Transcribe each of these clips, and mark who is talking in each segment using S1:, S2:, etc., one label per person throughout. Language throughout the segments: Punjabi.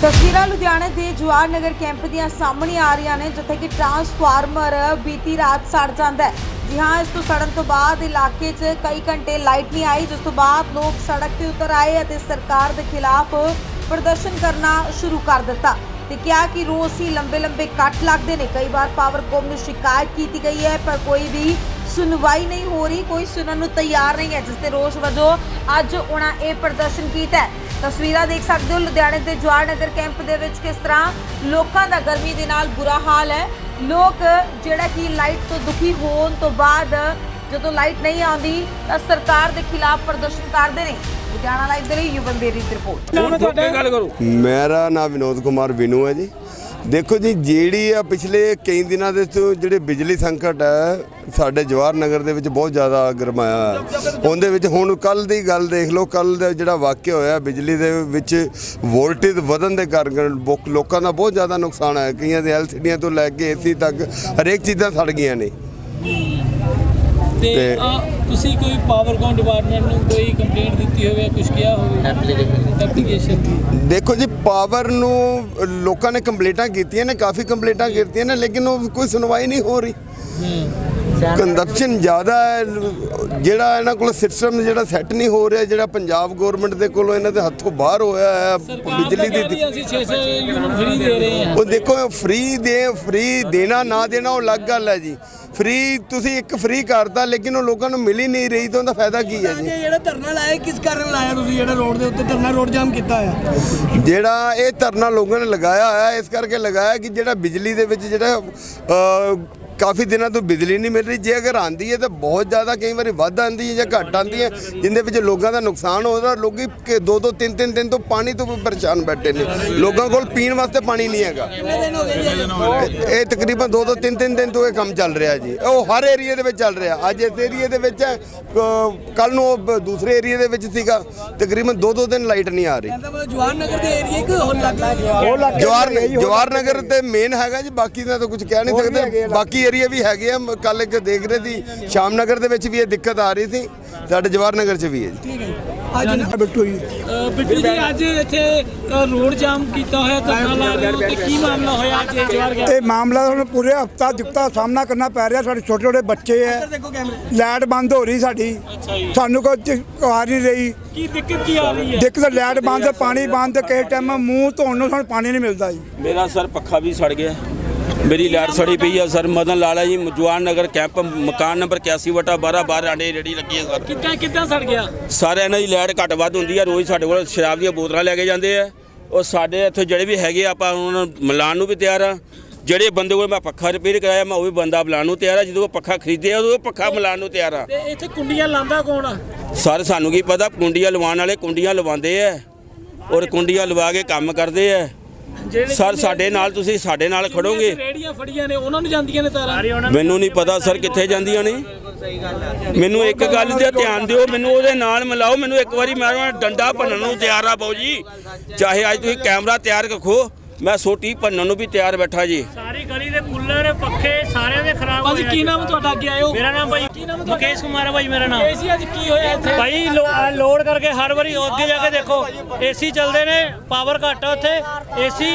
S1: ਤਸਵੀਰਾਂ ਲੁਧਿਆਣੇ ਦੇ ਜਵਾਹਰ ਨਗਰ ਕੈਂਪ ਦੀਆਂ ਸਾਹਮਣੇ ਆ ਰਹੀਆਂ ਨੇ, ਜਿੱਥੇ ਕਿ ਟਰਾਂਸਫਾਰਮਰ ਬੀਤੀ ਰਾਤ ਸੜ ਜਾਂਦਾ ਹੈ। ਜੀ ਹਾਂ, ਇਸ ਤੋਂ ਸੜਨ ਤੋਂ ਬਾਅਦ ਇਲਾਕੇ 'ਚ ਕਈ ਘੰਟੇ ਲਾਈਟ ਨਹੀਂ ਆਈ। ਜਿਸ ਤੋਂ ਬਾਅਦ ਲੋਕ ਸੜਕ ਤੇ ਉਤਰ ਆਏ ਅਤੇ ਸਰਕਾਰ ਦੇ ਖਿਲਾਫ ਪ੍ਰਦਰਸ਼ਨ ਕਰਨਾ ਸ਼ੁਰੂ ਕਰ ਦਿੱਤਾ। ਤੇ ਕਿਹਾ ਕਿ ਰੋਜ਼ ਹੀ ਲੰਬੇ ਲੰਬੇ ਕੱਟ ਲੱਗਦੇ ਨੇ। ਕਈ ਵਾਰ ਪਾਵਰਕੌਮ ਨੂੰ ਸ਼ਿਕਾਇਤ ਕੀਤੀ ਗਈ ਹੈ, ਪਰ ਕੋਈ ਵੀ ਸੁਣਵਾਈ ਨਹੀਂ ਹੋ ਰਹੀ। ਕੋਈ ਸੁਣਨ ਨੂੰ ਤਿਆਰ ਨਹੀਂ ਹੈ, ਜਿਸ ਤੇ ਰੋਸ ਵਜੋਂ ਅੱਜ ਉਹਨਾਂ ਇਹ ਪ੍ਰਦਰਸ਼ਨ ਕੀਤਾ ਹੈ। ਤਸਵੀਰਾਂ ਦੇਖ ਸਕਦੇ ਹੋ ਲੁਧਿਆਣੇ ਦੇ ਜਵਾਹਰ ਨਗਰ ਕੈਂਪ ਦੇ ਵਿੱਚ ਕਿਸ ਤਰ੍ਹਾਂ ਲੋਕਾਂ ਦਾ ਗਰਮੀ ਦੇ ਨਾਲ ਬੁਰਾ ਹਾਲ ਹੈ। ਲੋਕ ਜਿਹੜਾ ਕਿ ਲਾਈਟ ਤੋਂ ਦੁਖੀ ਹੋਣ ਤੋਂ ਬਾਅਦ ਜਦੋਂ ਲਾਈਟ ਨਹੀਂ ਆਉਂਦੀ ਤਾਂ ਸਰਕਾਰ ਦੇ ਖਿਲਾਫ ਪ੍ਰਦਰਸ਼ਨ ਕਰਦੇ ਨੇ। ਲੁਧਿਆਣਾ ਲਾਈਵ ਦੇ ਲਈ ਯੁਵਨ ਦੇਰੀ ਦੀ ਰਿਪੋਰਟ।
S2: ਗੱਲ ਕਰੋ
S3: ਮੇਰਾ ਨਾਮ ਵਿਨੋਦ ਕੁਮਾਰ ਵਿਨੂ ਹੈ ਜੀ। ਦੇਖੋ ਜੀ, ਜਿਹੜੀ ਆ ਪਿਛਲੇ ਕਈ ਦਿਨਾਂ ਦੇ ਤੋਂ ਜਿਹੜੇ ਬਿਜਲੀ ਸੰਕਟ ਹੈ ਸਾਡੇ ਜਵਾਹਰ ਨਗਰ ਦੇ ਵਿੱਚ ਬਹੁਤ ਜ਼ਿਆਦਾ ਗਰਮਾਇਆ ਹੈ ਉਹਦੇ ਵਿੱਚ ਹੁਣ ਕੱਲ ਦੀ ਗੱਲ ਦੇਖ ਲਓ ਕੱਲ ਦਾ ਜਿਹੜਾ ਵਾਕਿਆ ਹੋਇਆ, ਬਿਜਲੀ ਦੇ ਵਿੱਚ ਵੋਲਟੇਜ ਵਧਣ ਦੇ ਕਾਰਨ ਬੁੱਕ- ਲੋਕਾਂ ਦਾ ਬਹੁਤ ਜ਼ਿਆਦਾ ਨੁਕਸਾਨ ਹੈ ਕਈਆਂ ਦੇ ਐਲਸੀਡੀਆਂ ਤੋਂ ਲੈ ਕੇ ਏਸੀ ਤੱਕ ਹਰੇਕ ਚੀਜ਼ਾਂ ਸੜ ਗਈਆਂ ਨੇ।
S2: ਤੇ ਤੁਸੀਂ ਕੋਈ ਪਾਵਰਕਾਮ ਡਿਪਾਰਟਮੈਂਟ ਨੂੰ ਕੋਈ ਕੰਪਲੇਂਟ ਦਿੱਤੀ ਹੋਵੇ ਕੁਝ ਕਿਹਾ ਹੋਵੇ? ਐਪਲੀਕੇਸ਼ਨ ਐਪਲੀਕੇਸ਼ਨ
S3: ਦੇਖੋ ਜੀ ਪਾਵਰ ਨੂੰ ਲੋਕਾਂ ਨੇ ਕੰਪਲੇਂਟਾਂ ਕੀਤੀਆਂ ਨੇ ਕਾਫੀ ਕੰਪਲੇਂਟਾਂ ਕੀਤੀਆਂ ਨੇ ਲੇਕਿਨ ਉਹ ਕੋਈ ਸੁਣਵਾਈ ਨਹੀਂ ਹੋ ਰਹੀ। ਕੰਜ਼ੰਪਸ਼ਨ ਜ਼ਿਆਦਾ ਹੈ ਜਿਹੜਾ ਇਹਨਾਂ ਕੋਲ ਸਿਸਟਮ ਜਿਹੜਾ ਸੈੱਟ ਨਹੀਂ ਹੋ ਰਿਹਾ ਜਿਹੜਾ ਪੰਜਾਬ ਗਵਰਨਮੈਂਟ ਦੇ ਕੋਲੋਂ ਇਹਨਾਂ ਦੇ ਹੱਥੋਂ ਬਾਹਰ ਹੋਇਆ ਹੈ ਬਿਜਲੀ ਦੀ
S2: ਅਸੀਂ 600 ਯੂਨਿਟ ਫ੍ਰੀ ਦੇ ਰਹੇ ਹਾਂ।
S3: ਉਹ ਦੇਖੋ ਫ੍ਰੀ ਦੇ ਫ੍ਰੀ ਦੇਣਾ ਨਾ ਦੇਣਾ ਉਹ ਅਲੱਗ ਗੱਲ ਹੈ ਜੀ। ਫ੍ਰੀ ਤੁਸੀਂ ਇੱਕ ਫ੍ਰੀ ਕਰਤਾ ਲੇਕਿਨ ਉਹ ਲੋਕਾਂ ਨੂੰ ਮਿਲ ਹੀ ਨਹੀਂ ਰਹੀ ਤਾਂ ਉਹਦਾ ਫਾਇਦਾ ਕੀ ਹੈ ਜੀ?
S4: ਜਿਹੜਾ ਧਰਨਾ ਲਾਇਆ ਕਿਸ ਕਾਰਨ ਲਾਇਆ ਤੁਸੀਂ ਜਿਹੜਾ ਰੋਡ ਦੇ ਉੱਤੇ ਧਰਨਾ ਰੋਡ ਜਾਮ ਕੀਤਾ ਹੋਇਆ?
S3: ਜਿਹੜਾ ਇਹ ਧਰਨਾ ਲੋਕਾਂ ਨੇ ਲਗਾਇਆ ਹੋਇਆ ਇਸ ਕਰਕੇ ਲਗਾਇਆ ਕਿ ਜਿਹੜਾ ਬਿਜਲੀ ਦੇ ਵਿੱਚ ਜਿਹੜਾ ਕਾਫੀ ਦਿਨਾਂ ਤੋਂ ਬਿਜਲੀ ਨਹੀਂ ਮਿਲ ਰਹੀ। ਜੇ ਅਗਰ ਆਂਦੀ ਹੈ ਤਾਂ ਬਹੁਤ ਜ਼ਿਆਦਾ ਕਈ ਵਾਰੀ ਵੱਧ ਆਂਦੀ ਹੈ ਜਾਂ ਘੱਟ ਆਂਦੀ ਹੈ, ਜਿੰਦੇ ਵਿੱਚ ਲੋਕਾਂ ਦਾ ਨੁਕਸਾਨ ਹੋ ਰਿਹਾ। ਲੋਕੀ ਕਿ ਦੋ ਦੋ ਤਿੰਨ ਤਿੰਨ ਦਿਨ ਤੋਂ ਪਾਣੀ ਤੋਂ ਵੀ ਪਰੇਸ਼ਾਨ ਬੈਠੇ ਨੇ। ਲੋਕਾਂ ਕੋਲ ਪੀਣ ਵਾਸਤੇ ਪਾਣੀ ਨਹੀਂ ਹੈਗਾ। ਇਹ- ਤਕਰੀਬਨ ਦੋ ਦੋ ਤਿੰਨ ਤਿੰਨ ਦਿਨ ਤੋਂ ਇਹ ਕੰਮ ਚੱਲ ਰਿਹਾ ਜੀ। ਉਹ ਹਰ ਏਰੀਆ ਦੇ ਵਿੱਚ ਚੱਲ ਰਿਹਾ। ਅੱਜ ਇਸ ਏਰੀਆ ਦੇ ਵਿੱਚ ਕੱਲ ਨੂੰ ਉਹ ਦੂਸਰੇ ਏਰੀਆ ਦੇ ਵਿੱਚ ਸੀਗਾ। ਤਕਰੀਬਨ ਦੋ ਦੋ ਦਿਨ ਲਾਈਟ ਨਹੀਂ ਆ ਰਹੀ।
S4: ਕਹਿੰਦਾ ਜਵਾਹਰ ਨਗਰ ਦੇ ਏਰੀਏ ਕਿ ਹੋਰ ਲੱਗ
S3: ਜਵਾਰ ਜਵਾਰ ਨਗਰ ਤੇ ਮੇਨ ਹੈਗਾ ਜੀ। ਬਾਕੀ ਦਾ ਤਾਂ ਕੁਝ ਕਹਿ ਨਹੀਂ ਸਕਦੇ। ਬਾਕੀ ਏਰੀਆ ਵੀ ਹੈਗੇ ਆ ਕੱਲ ਇੱਕ ਦੇਖ ਰਹੇ ਸੀ ਸ਼ਾਮ ਨਗਰ ਦੇ ਵਿੱਚ ਵੀ ਇਹ ਦਿੱਕਤ ਆ ਰਹੀ ਸੀ ਸਾਡੇ ਜਵਾਰ ਨਗਰ 'ਚ ਵੀ ਹੈ ਜੀ।
S4: ਠੀਕ ਹੈ ਅੱਜ ਨਾ ਬਿੱਟੂ ਜੀ।
S2: ਬਿੱਟੂ ਜੀ ਅੱਜ ਇੱਥੇ ਰੋਡ ਜਾਮ ਕੀਤਾ ਹੋਇਆ ਧਰਨਾ ਲਾ ਰਹੇ ਹੋ ਤੇ ਕੀ ਮਾਮਲਾ ਹੋਇਆ ਅੱਜ ਜਵਾਰ ਗਿਆ
S5: ਇਹ ਮਾਮਲਾ ਸਾਨੂੰ ਪੂਰੇ ਹਫਤਾ ਦਿੱਕਤ ਦਾ ਸਾਹਮਣਾ ਕਰਨਾ ਪੈ ਰਿਹਾ ਸਾਡੇ ਛੋਟੇ ਛੋਟੇ ਬੱਚੇ ਐ
S4: ਇੱਧਰ ਦੇਖੋ ਕੈਮਰੇ।
S5: ਲਾਈਟ ਬੰਦ ਹੋ ਰਹੀ ਸਾਡੀ। ਸਾਨੂੰ ਕੋਈ ਕਾਰ ਨਹੀਂ ਰਹੀ।
S2: ਕੀ ਦਿੱਕਤ ਕੀ ਆ ਰਹੀ ਹੈ?
S5: ਦਿੱਕਤ ਲਾਈਟ ਬੰਦ ਪਾਣੀ ਬੰਦ ਕਿਸੇ ਟਾਈਮ ਮੂੰਹ ਧੋਣ ਨੂੰ ਸਾਨੂੰ ਪਾਣੀ ਨਹੀਂ ਮਿਲਦਾ ਜੀ।
S6: ਮੇਰਾ ਸਰ ਪੱਖਾ ਵੀ ਸੜ ਗਿਆ। ਮੇਰੀ ਲਾਈਟ ਸੜੀ ਪਈ ਹੈ ਸਰ। ਮਦਨ ਲਾਲਾ ਜੀ ਜਵਾਨ ਨਗਰ ਕੈਂਪ ਮਕਾਨ ਨੰਬਰ 81 ਵਟਾ 12 12 ਆਂਡੇ ਰੇੜੀ ਲੱਗੀ ਹੈ ਸਰ।
S2: ਕਿੱਦਾਂ ਕਿੱਦਾਂ ਸੜ ਗਿਆ?
S6: ਸਾਰੇ ਇਹਨਾਂ ਦੀ ਲਾਈਟ ਘੱਟ ਵੱਧ ਹੁੰਦੀ ਹੈ ਰੋਜ਼ ਸਾਡੇ ਕੋਲ ਸ਼ਰਾਬ ਦੀਆਂ ਬੋਤਲਾਂ ਲੈ ਕੇ ਜਾਂਦੇ ਆ। ਉਹ ਸਾਡੇ ਇੱਥੇ ਜਿਹੜੇ ਵੀ ਹੈਗੇ ਆ, ਆਪਾਂ ਉਹਨਾਂ ਨੂੰ ਮਿਲਾਉਣ ਨੂੰ ਵੀ ਤਿਆਰ ਆ। ਜਿਹੜੇ ਬੰਦੇ ਕੋਲ ਮੈਂ ਪੱਖਾ ਰਿਪੇਅਰ ਕਰਾਇਆ ਮੈਂ ਉਹ ਵੀ ਬੰਦਾ ਬੁਲਾਉਣ ਨੂੰ ਤਿਆਰ ਆ। ਜਦੋਂ ਉਹ ਪੱਖਾ ਖਰੀਦਿਆ ਉਦੋਂ ਉਹ ਪੱਖਾ ਮਿਲਾਉਣ ਨੂੰ ਤਿਆਰ ਆ।
S2: ਤੇ ਇੱਥੇ ਕੁੰਡੀਆਂ ਲਾਂਦਾ ਕੌਣ ਆ?
S6: ਸਰ ਸਾਨੂੰ ਕੀ ਪਤਾ ਕੁੰਡੀਆਂ ਲਵਾਉਣ ਵਾਲੇ ਕੁੰਡੀਆਂ ਲਵਾਉਂਦੇ ਆ। ਔਰ ਕੁੰਡੀਆਂ ਲਵਾ ਕੇ ਕੰਮ ਕਰਦੇ ਆ। ਸਰ ਸਾਡੇ ਨਾਲ ਤੁਸੀਂ ਸਾਡੇ ਨਾਲ ਖੜੋਗੇ।
S2: ਰੇੜੀਆਂ ਫੜੀਆਂ ਨੇ ਉਹਨਾਂ ਨੂੰ ਜਾਂਦੀਆਂ ਨੇ ਤਾਰਾਂ?
S6: ਮੈਨੂੰ ਨਹੀਂ ਪਤਾ ਸਰ ਕਿੱਥੇ ਜਾਂਦੀਆਂ ਨੇ। ਮੈਨੂੰ ਇੱਕ ਗੱਲ ਤੇ ਧਿਆਨ ਦਿਓ ਮੈਨੂੰ ਉਹਦੇ ਨਾਲ ਮਿਲਾਓ ਮੈਨੂੰ ਇੱਕ ਵਾਰੀ ਮੈਂ ਡੰਡਾ ਭੰਨਣ ਨੂੰ ਤਿਆਰ ਆ ਬਾਊ ਜੀ। ਚਾਹੇ ਅੱਜ ਤੁਸੀਂ ਕੈਮਰਾ ਤਿਆਰ ਰੱਖੋ ਮੈਂ ਸੋਟੀ ਭੰਨਣ ਨੂੰ ਵੀ ਤਿਆਰ ਬੈਠਾ ਜੀ।
S7: ਸਾਰੀ ਗਲੀ ਦੇ ਕੂਲਰ ਪੱਖੇ ਸਾਰਿਆਂ ਦੇ ਖਰਾਬ
S2: ਭਾਜੀ
S7: ਹੋਏ
S2: ਕੀ
S7: ਆ।
S2: ਨਾਮ ਤੁਹਾਡਾ? ਅੱਗੇ ਆਇਓ।
S7: ਮੇਰਾ ਨਾਮ ਭਾਈ
S2: ਕੀ ਨਾਮ ਤੁਹਾਡਾ?
S7: ਮੁਕੇਸ਼ ਕੁਮਾਰ ਹੈ ਭਾਈ ਮੇਰਾ ਨਾਮ।
S2: ਏਸੀ ਅੱਜ ਕੀ ਹੋਇਆ ਇੱਥੇ?
S7: ਭਾਈ ਲੋ- ਆਹ ਲੋਡ ਕਰਕੇ ਹਰ ਵਾਰੀ ਅੱਗੇ ਜਾ ਕੇ ਦੇਖੋ ਏਸੀ ਚੱਲਦੇ ਨੇ ਪਾਵਰ ਘੱਟ ਆ ਉੱਥੇ ਏਸੀ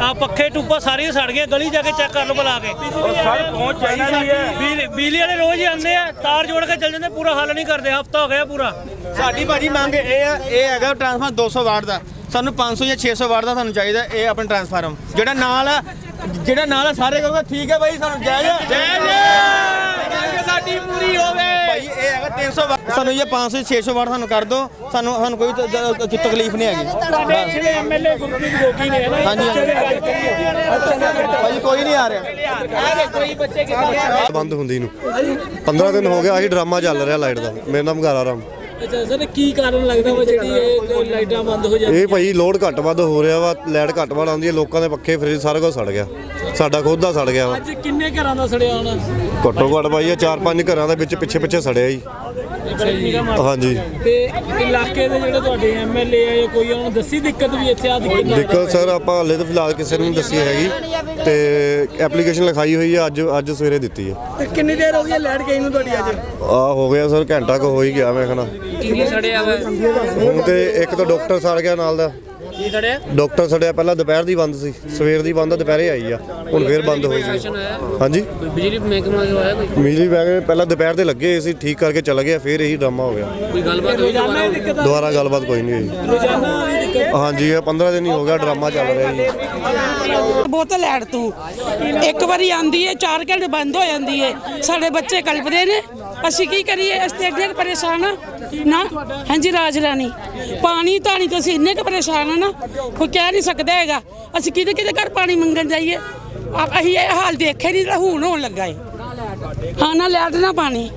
S7: ਆ ਪੱਖੇ ਟੂਪਾ ਸਾਰੀਆਂ ਸੜ ਗਈਆਂ ਗਲੀ ਜਾ ਕੇ ਚੈੱਕ ਕਰ ਲਓ ਬੁਲਾ ਕੇ।
S6: ਸਰ ਪਹੁੰਚ ਚਾਹੀਦੀ ਹੈ।
S7: ਬਿਜਲੀ ਬਿਜਲੀ ਵਾਲੇ ਰੋਜ਼ ਹੀ ਆਉਂਦੇ ਆ ਤਾਰ ਜੋੜ ਕੇ ਚੱਲ ਜਾਂਦੇ ਪੂਰਾ ਹੱਲ ਨਹੀਂ ਕਰਦੇ ਹਫਤਾ ਹੋ ਗਿਆ ਪੂਰਾ।
S8: ਸਾਡੀ ਭਾਜੀ ਮੰਗ ਇਹ ਆ ਇਹ ਹੈਗਾ ਟਰਾਂਸਫਾਰਮ 200 ਵਾਟ ਦਾ। ਸਾਨੂੰ 500 ਜਾਂ 600 ਵਾਟ ਦਾ ਸਾਨੂੰ ਚਾਹੀਦਾ ਇਹ ਆਪਣਾ ਟਰਾਂਸਫਾਰਮ ਜਿਹੜਾ ਨਾਲ ਆ ਜਿਹੜਾ ਨਾਲ ਆ ਸਾਰੇ ਕਹੋਗੇ ਠੀਕ ਹੈ ਭਾਈ ਸਾਨੂੰ ਜਾਇਜ਼ ਜਾਇਜ਼ ਸਾਡੀ ਪੂਰੀ ਹੋਵੇ। ਭਾਈ ਇਹ ਹੈਗਾ 300 ਵਾਟ। ਸਾਨੂੰ ਇਹ 500 600 ਵਾਟ ਸਾਨੂੰ ਕਰ ਦਿਓ। ਸਾਨੂੰ ਸਾਨੂੰ ਕੋਈ ਤ- ਤ- ਤ- ਤਕਲੀਫ ਨਹੀਂ ਹੈਗੀ।
S7: ਸਾਡੇ ਜਿਹੜੇ ਐਮਐਲਏ ਗੁਰਪ੍ਰੀਤ ਗੋਗੀ ਨੇ ਨਾ
S8: ਹਾਂਜੀ ਹਾਂਜੀ। ਭਾਜੀ ਕੋਈ ਨਹੀਂ ਆ ਰਿਹਾ।
S9: ਬੰਦ ਹੁੰਦੀ ਨੂੰ 15 ਦਿਨ ਹੋ ਗਿਆ ਆਹੀ ਡਰਾਮਾ ਚੱਲ ਰਿਹਾ ਲਾਈਟ ਦਾ। ਮੇਰਾ ਨਾਮ ਗਾਰਾ ਰਾਮ।
S2: ਅੱਛਾ ਸਰ ਕੀ ਕਾਰਨ ਲੱਗਦਾ ਵਾ ਜਿਹੜੀ ਇਹ ਲਾਈਟਾਂ ਬੰਦ ਹੋ ਜਾਂਦੀਆਂ?
S9: ਇਹ ਭਾਈ ਲੋਡ ਘੱਟ ਵੱਧ ਹੋ ਰਿਹਾ ਵਾ ਲਾਈਟ ਘੱਟ ਵੱਧ ਆਉਂਦੀ ਹੈ ਲੋਕਾਂ ਦੇ ਪੱਖੇ ਫ੍ਰਿਜ ਸਾਰਾ ਕੁਝ ਸੜ ਗਿਆ। ਸਾਡਾ ਖੁਦ ਦਾ ਸੜ ਗਿਆ ਵਾ।
S2: ਅੱਜ ਕਿੰਨੇ ਘਰਾਂ ਦਾ ਸੜਿਆ ਹੋਣਾ?
S9: ਘੱਟੋ ਘੱਟ ਭਾਈ ਇਹ ਚਾਰ ਪੰਜ ਘਰਾਂ ਦੇ ਵਿੱਚ ਪਿੱਛੇ ਪਿੱਛੇ ਸੜਿਆ ਜੀ। ਹਾਂਜੀ।
S2: ਤੇ ਇਲਾਕੇ ਦੇ ਜਿਹੜੇ ਤੁਹਾਡੇ ਐਮਐਲਏ ਆ ਜਾਂ ਕੋਈ ਉਹਨਾਂ ਨੂੰ ਦੱਸੀ ਦਿੱਕਤ ਵੀ ਇੱਥੇ ਆ ਦਿੱਕਤ?
S9: ਦਿੱਕਤ ਸਰ ਆਪਾਂ ਹਲੇ ਤਾਂ ਫਿਲਹਾਲ ਕਿਸੇ ਨੂੰ ਨਹੀਂ ਦੱਸੀ ਹੈਗੀ। ਤੇ ਐਪਲੀਕੇਸ਼ਨ ਲਿਖਾਈ ਹੋਈ ਹੈ ਅੱਜ ਅੱਜ ਸਵੇਰੇ ਦਿੱਤੀ ਹੈ
S4: ਤੇ ਕਿੰਨੀ ਦੇਰ ਹੋ ਗਈ ਲਾਈਟ ਗਈ ਨੂੰ ਤੁਹਾਡੀ ਅੱਜ?
S9: ਆ ਹੋ ਗਿਆ ਸਰ ਘੰਟਾ ਕੁ ਹੋ ਹੀ ਗਿਆ ਮੈਂ ਕਹਣਾ
S2: ਕਿੰਨੀ ਸੜਿਆ ਵਾ
S9: ਹੁਣ ਤੇ ਇੱਕ ਤਾਂ ਡਾਕਟਰ ਸੜ ਗਿਆ ਨਾਲ ਦਾ।
S2: ਕੀ ਸੜਿਆ?
S9: ਡਾਕਟਰ ਸੜਿਆ ਪਹਿਲਾਂ ਦੁਪਹਿਰ ਦੀ ਬੰਦ ਸੀ ਸਵੇਰ ਦੀ ਬੰਦ ਆ ਦੁਪਹਿਰੇ ਆਈ ਆ ਹੁਣ ਫੇਰ ਬੰਦ ਹੋਈ ਸੀ ਹਾਂਜੀ।
S2: ਕੋਈ ਬਿਜਲੀ ਮਹਿਕਮਾ ਜੋ ਆਇਆ ਕੋਈ?
S9: ਬਿਜਲੀ ਬੈਗ ਪਹਿਲਾਂ ਦੁਪਹਿਰ ਦੇ ਲੱਗੇ ਹੋਏ ਸੀ ਠੀਕ ਕਰਕੇ ਚਲਾ ਗਿਆ ਫੇਰ ਇਹੀ ਡਰਾਮਾ ਹੋ ਗਿਆ।
S2: ਕੋਈ ਗੱਲਬਾਤ ਹੋਈ ਦੁਬਾਰਾ?
S9: ਦੁਬਾਰਾ ਗੱਲਬਾਤ ਕੋਈ ਨਹੀਂ ਹੋਈ। ਹਾਂਜੀ ਇਹ 15 ਦਿਨ ਹੀ ਹੋ ਗਿਆ ਡਰਾਮਾ ਚੱਲ ਰਿਹਾ ਜੀ।
S10: ਬੋਤਲ ਲੈੜ ਤੂੰ। ਇੱਕ ਵਾਰੀ ਆਂਦੀ ਏ 4 ਘੰਟੇ ਬੰਦ ਹੋ ਜਾਂਦੀ ਏ। ਸਾਡੇ ਬੱਚੇ ਕਲਪਦੇ ਨੇ। ਅਸੀਂ ਕੀ ਕਰੀਏ? ਅਸੀਂ ਤੇ ਕੁ ਪਰੇਸ਼ਾਨ ਆ ਨਾ? ਹਾਂਜੀ ਰਾਜ ਰਾਣੀ ਪਾਣੀ ਧਾਣੀ ਤੋਂ ਅਸੀਂ ਇੰਨੇ ਕੁ ਪਰੇਸ਼ਾਨ ਆ ਨਾ ਕੋਈ ਕਹਿ ਨਹੀਂ ਸਕਦਾ ਹੈਗਾ। ਅਸੀਂ ਕਿਹਦੇ ਕਿਹਦੇ ਘਰ ਪਾਣੀ ਮੰਗਣ ਜਾਈਏ। ਆ- ਅਸੀਂ ਇਹ ਹਾਲ ਦੇਖੇ ਨਹੀਂ ਤਾਂ ਹੁਣ ਹੋਣ ਲੱਗਾ ਏ। ਹਾਂ ਨਾ ਲੈਟ ਨਾ ਪਾਣੀ।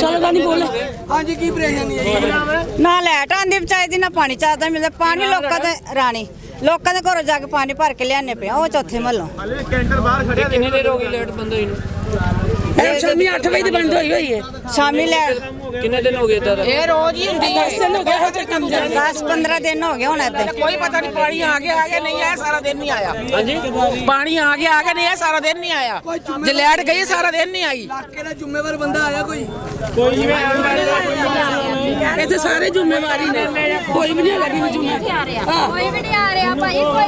S10: ਚਲੋ ਗਾਣੀ ਬੋਲ।
S4: ਹਾਂਜੀ ਕੀ ਪਰੇਸ਼ਾਨੀ ਹੈ
S11: ਨਾ ਲੈਟ ਆਂਦੀ ਵਿਚਾਰੀ ਦੀ ਨਾ ਪਾਣੀ ਚਾਹਦਾ ਮਿਲਦਾ। ਪਾਣੀ ਲੋਕਾਂ ਦੇ ਰਾਣੀ ਲੋਕਾਂ ਦੇ ਘਰੋਂ ਜਾ ਕੇ ਪਾਣੀ ਭਰ ਕੇ ਲਿਆਣੇ ਪਿਆ ਉਹ ਚੌਥੇ ਮਹੱਲੋਂ।
S2: ਕਿੰਨੇ ਦੇਰ ਹੋ ਗਈ ਲੇਟ ਬੰਦ ਹੋਈ ਨੂੰ?
S10: ਇਹ ਸ਼ਾਮੀ 8 ਵਜੇ ਦੀ ਬੰਦ ਹੋਈ ਹੋਈ ਏ
S11: ਸ਼ਾਮੀ ਲੈ
S2: ਕਿੰਨੇ ਦਿਨ ਹੋ ਗਏ ਤਾਂ
S10: ਇਹ ਰੋਜ਼ ਹੀ ਹੁੰਦੀ ਹੈ। ਦਿਨ ਹੋ ਗਏ ਹੋ ਜੇ ਕੰਮ ਜਾਂਦੇ
S11: 10 15 ਦਿਨ ਹੋ ਗਏ ਹੁਣ ਇੱਦਾਂ
S10: ਕੋਈ ਪਤਾ ਨਹੀਂ ਪਾਣੀ ਆ ਗਿਆ ਆ ਗਿਆ ਨਹੀਂ ਆਇਆ ਸਾਰਾ ਦਿਨ ਨਹੀਂ ਆਇਆ।
S2: ਹਾਂਜੀ?
S10: ਪਾਣੀ ਆ ਗਿਆ ਆ ਗਿਆ ਨਹੀਂ ਆਇਆ ਸਾਰਾ ਦਿਨ ਨਹੀਂ ਆਇਆ। ਜੇ ਲੈਟ ਗਈ ਸਾਰਾ ਦਿਨ ਨਹੀਂ ਆਈ।
S4: ਇਲਾਕੇ ਦਾ ਜ਼ਿੰਮੇਵਾਰ ਬੰਦਾ ਆਇਆ ਕੋਈ?
S10: ਇੱਥੇ ਸਾਰੇ ਜ਼ਿੰਮੇਵਾਰੀ ਨੇ। ਕੋਈ ਵੀ ਨਹੀਂ ਕਿ ਜ਼ਿੰਮੇਵਾਰ।
S11: ਕੋਈ ਵੀ ਨਹੀਂ ਆ ਰਿਹਾ ਭਾਈ ਕੋਈ